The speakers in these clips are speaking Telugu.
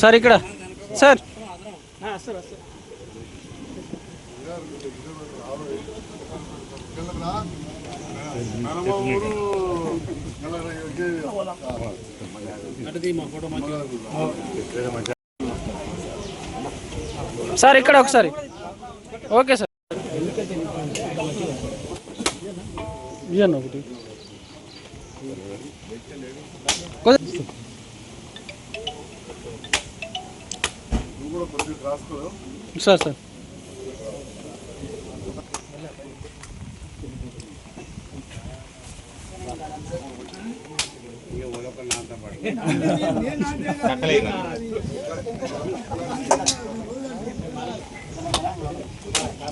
సార్ ఇక్కడ. సార్. సార్ ఇక్కడ ఒకసారి. Okay sir. ఇవ్వండి ఒకటి. కొద్ది- సార్.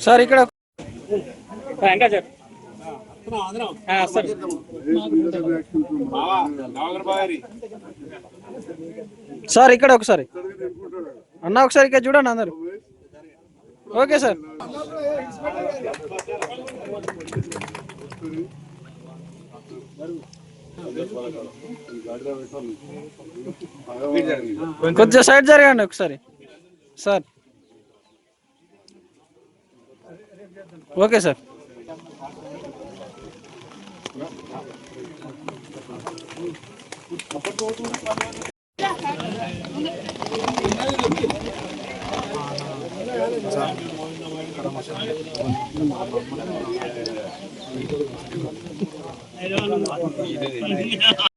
సార్ ఇక్కడ ఇంకా సార్ సార్. ఇక్కడ ఒకసారి. అన్న ఒకసారి ఇక్కడ చూడండి అందరు. Okay sir. కొద్దిగా సైడ్ జరగండి ఒకసారి. సార్. Okay sir. いいね。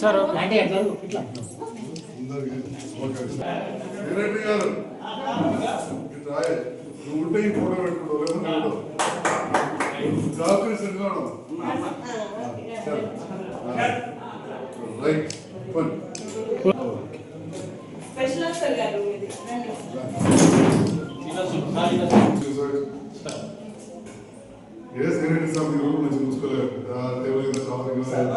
సార్ నువ్వు ఉంటే ఈ ఫోటో రైట్ పని స్పెషల్ ఆఫీసర్ గారు ఇది రండి. ఏ సీనియర్ సార్ మీరు కూడా మంచి చూసుకోలేదు టేబుల్ కింద కావాలి సీనియర్ సార్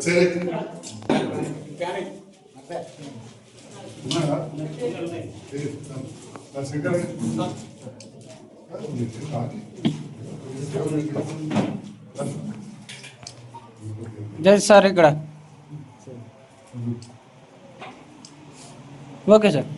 సరే శంకర్ జై సార్ ఇక్కడ ఓకే సార్ మీ చేతులు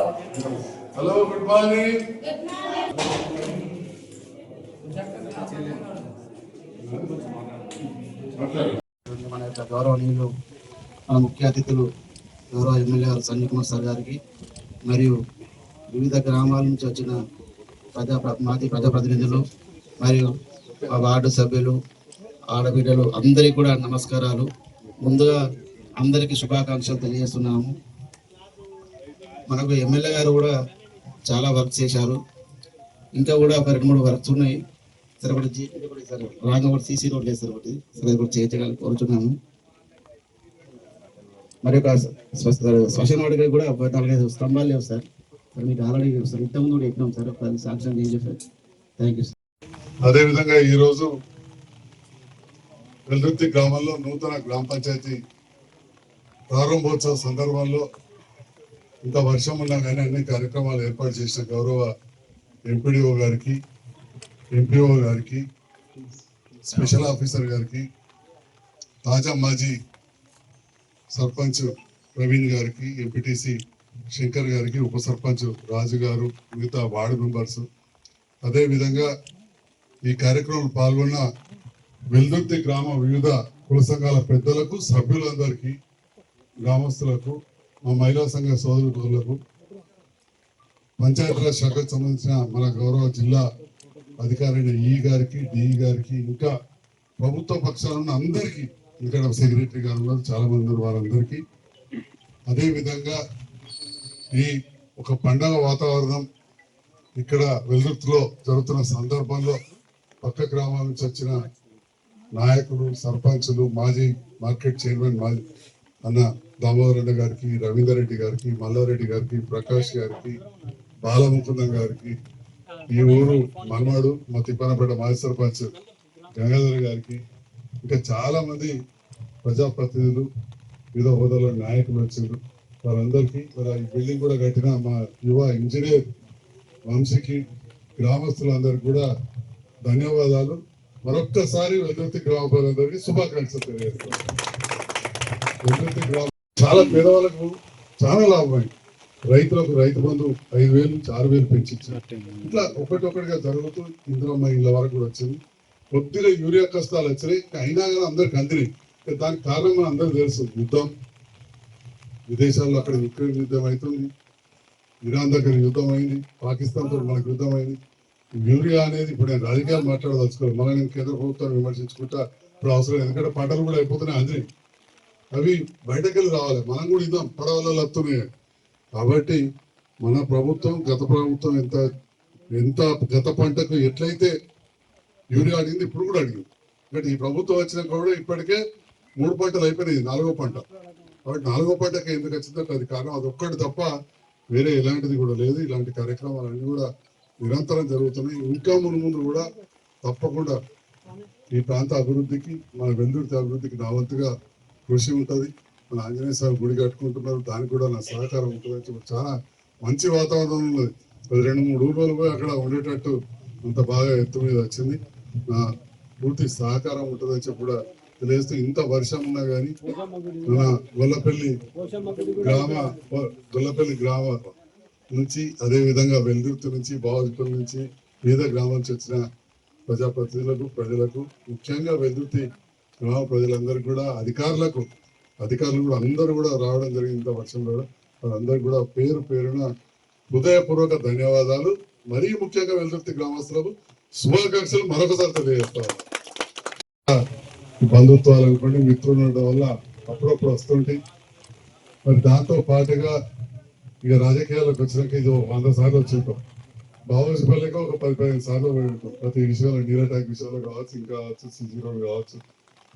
హలో గుడ్ మార్నింగ్ మన యొక్క గౌరవనీయులు మన ముఖ్య అతిథులు గౌరవ ఎమ్మెల్యే గారు సంజయ్ కుమార్ సార్ గారికి మరియు వివిధ గ్రామాల నుంచి వచ్చిన ప్రజా మాజీ ప్రజాప్రతినిధులు మరియు మా వార్డు సభ్యులు ఆడబిడ్డలు అందరికీ కూడా నమస్కారాలు. ముందుగా అందరికీ శుభాకాంక్షలు తెలియజేస్తున్నాము. మనకు ఎమ్మెల్యే గారు కూడా చాలా వర్క్ చేశారు. ఇంకా కూడా ఒక రెండు మూడు వర్క్స్ ఉన్నాయి. సరే ఒకటి రాంగ్ ఒకటి సీసీ రోడ్ లేదు సార్ ఒకటి. సరే కూడా చేయించగల కోరుచున్నాము. మరి ఒక శ్మశాన వాడికి కూడా నాలుగైదు స్తంభాలు లేవు సార్. సార్ మీకు ఆల్రెడీ సార్ ఇంతకుముందు కూడా చెప్పినాం సార్. ఒకసారి సాక్ష్యం చేయించాం సార్ థ్యాంక్ యూ సార్ అదేవిధంగా ఈరోజు వెల్దుర్తి గ్రామంలో నూతన గ్రామ పంచాయతీ ప్రారంభోత్సవ సందర్భంలో ఇంత వర్షం ఉన్నా కానీ అన్ని కార్యక్రమాలు ఏర్పాటు చేసిన గౌరవ ఎంపీడీఓ గారికి ఎంపీఓ గారికి స్పెషల్ ఆఫీసర్ గారికి తాజా మాజీ సర్పంచ్ ప్రవీణ్ గారికి ఎంపీటీసీ శంకర్ గారికి ఉప సర్పంచ్ రాజు గారు మిగతా వార్డు మెంబర్స్. అదేవిధంగా ఈ కార్యక్రమంలో పాల్గొన్న వెల్దుర్తి గ్రామ వివిధ కుల సంఘాల పెద్దలకు సభ్యులందరికీ గ్రామస్తులకు మా మహిళా సంఘ సోదరులకు పంచాయతీరాజ్ శాఖకు సంబంధించిన మన గౌరవ జిల్లా అధికారైన ఈ గారికి డిఈ గారికి ఇంకా ప్రభుత్వ పక్షాలు ఉన్న అందరికీ ఇక్కడ సెక్రటరీ గారు ఉన్నారు చాలా మంది ఉన్నారు వారందరికీ. అదేవిధంగా ఈ ఒక పండగ వాతావరణం ఇక్కడ వెల్లుర్తిలో జరుగుతున్న సందర్భంలో పక్క గ్రామాల నుంచి వచ్చిన నాయకులు సర్పంచులు మాజీ మార్కెట్ చైర్మన్ మాజీ అన్న దామోదరన్న గారికి రవీందర్ రెడ్డి గారికి మల్లారెడ్డి గారికి ప్రకాష్ గారికి బాలముకుందం గారికి ఈ ఊరు మనవాడు మా తిప్పనపేట మాజీ సర్పంచ్ గంగాధర్ గారికి ఇంకా చాలా మంది ప్రజాప్రతినిధులు వివిధ హోదాలో నాయకులు వచ్చారు. వారందరికీ మరి ఈ బిల్డింగ్ కూడా కట్టిన మా యువ ఇంజనీర్ వంశీకి గ్రామస్తులందరికీ కూడా ధన్యవాదాలు. మరొక్కసారి వెల్లుతి గ్రామ ప్రజలందరికీ శుభాకాంక్షలు తెలియజేస్తాను వెల్లుతి గ్రామ చాలా పేదవాళ్ళకు చాలా లాభమైంది రైతులకు రైతు బంధు ఐదు వేలు నుంచి ఆరు వేలు పెంచించారు ఇట్లా ఒకటొకటిగా జరుగుతూ ఇందిరమ్మ ఇళ్ళ వరకు కూడా వచ్చింది. కొద్దిగా యూరియా కష్టాలు వచ్చినాయి. అయినా కానీ అందరికి అందినాయి. దానికి కారణం మన అందరికి తెలుసు. యుద్ధం. విదేశాల్లో అక్కడ యుక్రెయిన్ యుద్ధం అవుతుంది. ఇరాన్ దగ్గర యుద్ధం అయింది. పాకిస్తాన్తో మనకు యుద్ధం అయింది. యూరియా అనేది ఇప్పుడు నేను రాజకీయాలు మాట్లాడదలుచుకోవాలి మళ్ళీ నేను కేంద్ర ప్రభుత్వాన్ని విమర్శించుకుంటా. ఇప్పుడు అవసరం ఎందుకంటే పంటలు కూడా అయిపోతున్నాయి అందినాయి. అవి బయటకెళ్ళి రావాలి. మనం కూడా ఇద్దాం. పడవలలో వస్తున్నాయి కాబట్టి మన ప్రభుత్వం గత ప్రభుత్వం ఎంత ఎంత గత పంటకు ఎట్లయితే యూరియా అడిగింది ఇప్పుడు కూడా అడిగింది. బట్ ఈ ప్రభుత్వం వచ్చినాక కూడా ఇప్పటికే మూడు పంటలు అయిపోయినాయి. నాలుగో పంట. కాబట్టి నాలుగో పంటకి ఎందుకు వచ్చిందంటే అది కారణం. అది ఒక్కటి తప్ప వేరే ఎలాంటిది కూడా లేదు. ఇలాంటి కార్యక్రమాలన్నీ కూడా నిరంతరం జరుగుతున్నాయి. ఇంకా ముందు ముందు కూడా తప్పకుండా ఈ ప్రాంత అభివృద్ధికి మన వెల్లుర్తి అభివృద్ధికి నా వంతుగా కృషి ఉంటుంది. మన ఆంజనేయ స్వామి గుడి కట్టుకుంటున్నారు. దానికి కూడా నా సహకారం ఉంటుంది అని చాలా మంచి వాతావరణం ఉన్నది. అది రెండు మూడు ఊర్లు పోయి అక్కడ ఉండేటట్టు అంత బాగా ఎత్తు మీద వచ్చింది. నా పూర్తి సహకారం ఉంటుందని చెప్పి కూడా తెలియజేస్తూ ఇంత వర్షం ఉన్నా కానీ మన గొల్లపల్లి గ్రామ గొల్లపల్లి గ్రామ నుంచి అదేవిధంగా వెల్దుర్తి నుంచి బావజిపల్లి నుంచి వివిధ గ్రామాల నుంచి వచ్చిన ప్రజాప్రతినిధులకు ప్రజలకు ముఖ్యంగా వెల్దుర్తి గ్రామ ప్రజలందరికీ కూడా అధికారులకు అధికారులు కూడా అందరూ కూడా రావడం జరిగింది ఇంత వర్షంలో. కూడా వాళ్ళందరికీ కూడా పేరు పేరున హృదయపూర్వక ధన్యవాదాలు. మరీ ముఖ్యంగా వెల్దుర్తి గ్రామస్తులకు శుభాకాంక్షలు మరొకసారి తెలియజేస్తాను బంధుత్వాలు అనుకోండి మిత్రులు ఉండడం వల్ల అప్పుడప్పుడు వస్తుంటాయి మరి దాంతో పాటుగా ఇక రాజకీయాలకు వచ్చినాక ఇది వంద సార్లు వచ్చింటాం. బావోజీపల్లికి ఒక పది పదిహేను సార్లు పోయి ప్రతి విషయంలో నీర్ అటాక్ విషయంలో కావచ్చు ఇంకా కావచ్చు సిజీ రోడ్ కావచ్చు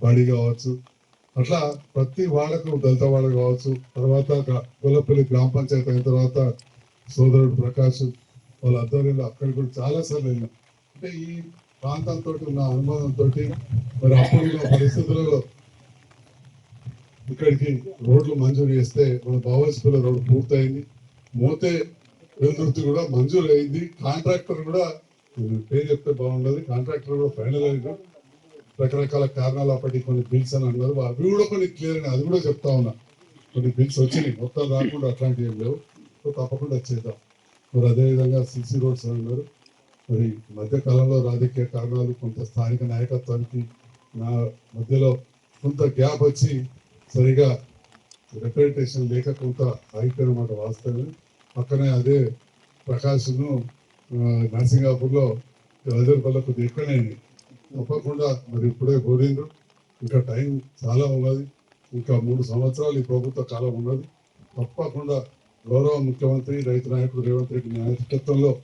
వాడి కావచ్చు. అట్లా ప్రతి వాళ్ళకు దళిత వాళ్ళు కావచ్చు. తర్వాత గొల్లపల్లి గ్రామ పంచాయతీ అయిన తర్వాత సోదరుడు ప్రకాష్ వాళ్ళ ఆధ్వర్యంలో అక్కడికి కూడా చాలా సార్లు వెళ్ళాం. అంటే ఈ ప్రాంతంతో ఉన్న అనుభవంతో మరి అప్పుడున్న పరిస్థితులలో ఇక్కడికి రోడ్లు మంజూరు చేస్తే మన బావస్పల్లి రోడ్డు పూర్తయింది. మోతే వెలుతుర్తి కూడా మంజూరు అయింది కాంట్రాక్టర్ కూడా పేరు చెప్తే బాగుండదు. కాంట్రాక్టర్ కూడా ఫైనల్ అయింది. రకరకాల కారణాలు అప్పటి కొన్ని బిల్స్ అని అన్నారు. అవి కూడా కొన్ని క్లియర్ అని అది కూడా చెప్తా ఉన్నా. కొన్ని బిల్స్ వచ్చినాయి. మొత్తం రాకుండా అట్లాంటివి ఏం లేవు. సో తప్పకుండా చేద్దాం. మరి అదేవిధంగా సిసి రోడ్స్ అన్నారు. మరి మధ్య కాలంలో రాజకీయ కారణాలు కొంత స్థానిక నాయకత్వానికి నా మధ్యలో కొంత గ్యాప్ వచ్చి సరిగా రిప్రజెంటేషన్ లేక కొంత ఆగిపోయినమాట వాస్తవమే. పక్కనే అదే ప్రకాశ్ను నరసింగాపూర్లో వల్ల కొద్దిగా ఎక్కువనే తప్పకుండా మరి ఇప్పుడే కోరిండ్రు. ఇంకా టైం చాలా ఉన్నది. ఇంకా మూడు సంవత్సరాలు ఈ ప్రభుత్వ కాలం ఉన్నది. తప్పకుండా గౌరవ ముఖ్యమంత్రి రైతు నాయకుడు రేవంత్ రెడ్డి నాయకత్వంలో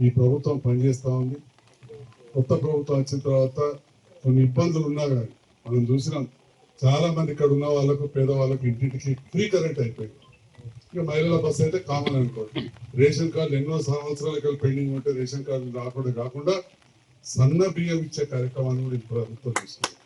ఈ ప్రభుత్వం పనిచేస్తూ ఉంది. కొత్త ప్రభుత్వం వచ్చిన తర్వాత కొన్ని ఇబ్బందులు ఉన్నా కానీ మనం చూసినాం. చాలా మంది ఇక్కడ ఉన్న వాళ్ళకు పేదవాళ్ళకు ఇంటింటికి ఫ్రీ కరెంట్ అయిపోయింది. ఇక మహిళల బస్సు అయితే కామన్ అనుకోండి. రేషన్ కార్డు ఎన్నో సంవత్సరాల పెండింగ్ ఉంటే రేషన్ కార్డు రాకుండా కాకుండా సన్న బియ్యం ఇచ్చే కార్యక్రమాన్ని కూడా ఈ ప్రభుత్వం తీసుకుంది